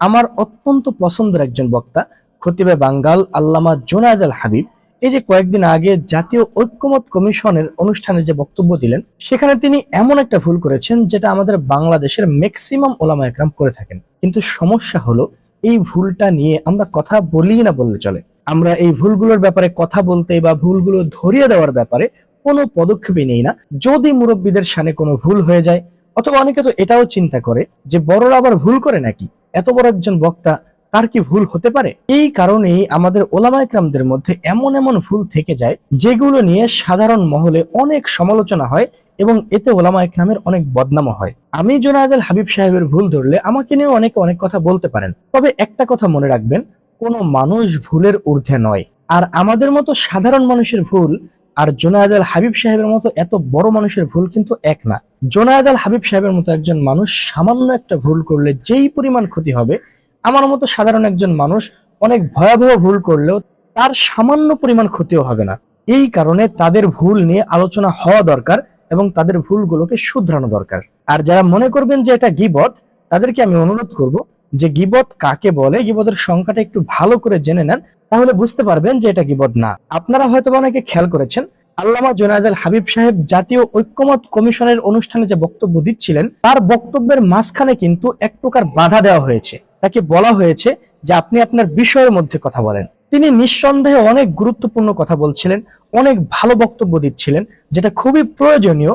আমার অত্যন্ত পছন্দের একজন বক্তা, খতিবে বাঙ্গাল আল্লামা জোনায়দ আল হাবিব। এই যে কয়েকদিন আগে জাতীয় ঐক্যমত কমিশনের অনুষ্ঠানে যে বক্তব্য দিলেন, সেখানে তিনি এমন একটা ভুল করেছেন যেটা আমাদের বাংলাদেশের ম্যাক্সিমাম ওলামা একরাম করে থাকেন। কিন্তু সমস্যা হলো, এই ভুলটা নিয়ে আমরা কথা বলি না বললে চলে। আমরা এই ভুলগুলোর ব্যাপারে কথা বলতে বা ভুলগুলো ধরিয়ে দেওয়ার ব্যাপারে কোনো পদক্ষেপই নেই না। যদি মুরব্বীদের সামনে কোনো ভুল হয়ে যায়, অথবা অনেকে তো এটাও চিন্তা করে যে বড়রা আবার ভুল করে নাকি? এত বড় একজন বক্তা, তার কি ভুল হতে পারে? এই কারণেই আমাদের ওলামা একরামদের মধ্যে এমন এমন ভুল থেকে যায়, যেগুলো নিয়ে সাধারণ মহলে অনেক সমালোচনা হয় এবং এতে ওলামা একরামের অনেক বদনামও হয়। আমি জোনায়দ হাবিব সাহেবের ভুল ধরলে আমাকে নিয়ে অনেকে অনেক কথা বলতে পারেন। তবে একটা কথা মনে রাখবেন, কোনো মানুষ ভুলের ঊর্ধ্বে নয়। আর আমাদের মতো সাধারণ মানুষের ভুল আর জোনায়দ আল হাবিব সাহেবের মতো এত বড় মানুষের ভুল কিন্তু এক না। জোনায়দ আল হাবিব সাহেবের মতো একজন মানুষ সামান্য একটা ভুল করলে যেই পরিমাণ ক্ষতি হবে, আমার মতো সাধারণ একজন মানুষ অনেক ভয়াবহ ভুল করলেও তার সামান্য পরিমাণ ক্ষতিও হবে না। এই কারণে তাদের ভুল নিয়ে আলোচনা হওয়া দরকার এবং তাদের ভুলগুলোকে শুধরানো দরকার। আর যারা মনে করবেন যে এটা গিবত, তাদেরকে আমি অনুরোধ করব যে গিবত কাকে বলে, গিবতের সংখ্যাটা একটু ভালো করে জেনে নেন, তাহলে বুঝতে পারবেন যে এটা গিবত না। আপনারা হয়তো অনেকে খেয়াল করেছেন, আল্লামা জোনায়দ আল হাবিব সাহেব জাতীয় ঐক্যমত কমিশনের অনুষ্ঠানে যে বক্তব্য দিচ্ছিলেন, তার বক্তব্যের মাঝখানে কিন্তু এক প্রকার বাধা দেওয়া হয়েছে। তাকে বলা হয়েছে যে আপনি আপনার বিষয়ের মধ্যে কথা বলেন। তিনি নিঃসন্দেহে অনেক গুরুত্বপূর্ণ কথা বলছিলেন, অনেক ভালো বক্তব্য দিচ্ছিলেন, যেটা খুবই প্রয়োজনীয়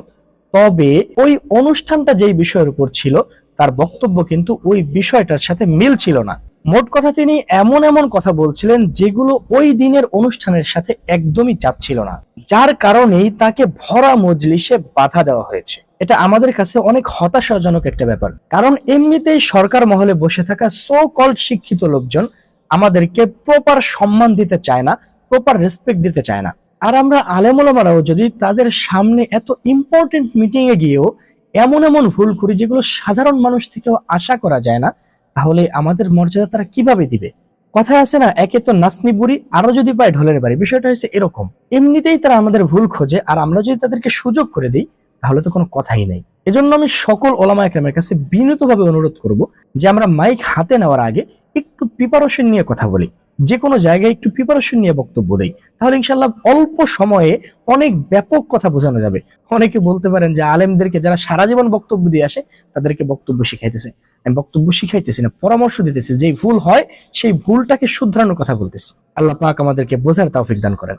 তবে ওই অনুষ্ঠানটা যেই বিষয়ের উপর ছিল, তার বক্তব্য কিন্তু ওই বিষয়টার সাথে মিল ছিল না। মোট কথা তিনি এমন এমন কথা বলছিলেন যেগুলো ওই দিনের অনুষ্ঠানের সাথে একদমই চাচ্ছিল না। যার কারণেই তাকে ভরা মজলিসে বাধা দেওয়া হয়েছে। এটা আমাদের কাছে অনেক হতাশাজনক একটা ব্যাপার। কারণ এমনিতেই সরকার মহলে বসে থাকা সো কল্ড শিক্ষিত লোকজন আমাদেরকে প্রপার সম্মান দিতে চায় না প্রপার রেসপেক্ট দিতে চায় না। আর আমরা আলেমোলামারাও যদি তাদের সামনে এত ইম্পর্টেন্ট মিটিং এ গিয়েও এমন এমন ভুল করি যেগুলো সাধারণ মানুষ থেকেও আশা করা যায় না, তাহলে আমাদের মর্যাদা তারা কীভাবে দিবে? কথায় আছে না, একে তো নাসনি বুড়ি, আরও যদি পায় ঢোলের বাড়ি। বিষয়টা হচ্ছে এরকম। এমনিতেই তারা আমাদের ভুল খোঁজে, আর আমরা যদি তাদেরকে সুযোগ করে দিই, তাহলে তো কোনো কথাই নেই। এজন্য আমি সকল ওলামা একরামের কাছে বিনীতভাবে অনুরোধ করব যে আমরা মাইক হাতে নেওয়ার আগে একটু প্রিপারেশন নিয়ে কথা বলি। যে কোনো জায়গায় একটু প্রিপারেশন নিয়ে বক্তব্য দেই। তাহলে ইনশাল্লাহ অল্প সময়ে অনেক ব্যাপক কথা বোঝানো যাবে। অনেকে বলতে পারেন যে আলেমদেরকে যারা সারা জীবন বক্তব্য দিয়ে আসে, তাদেরকে বক্তব্য শিখাইতেছে। আমি বক্তব্য শিখাইতেছি না, পরামর্শ দিতেছি যে ভুল হয় সেই ভুলটাকে শুধরানোর কথা বলতেছি। আল্লাহ পাক আমাদেরকে বোঝার তৌফিক দান করেন।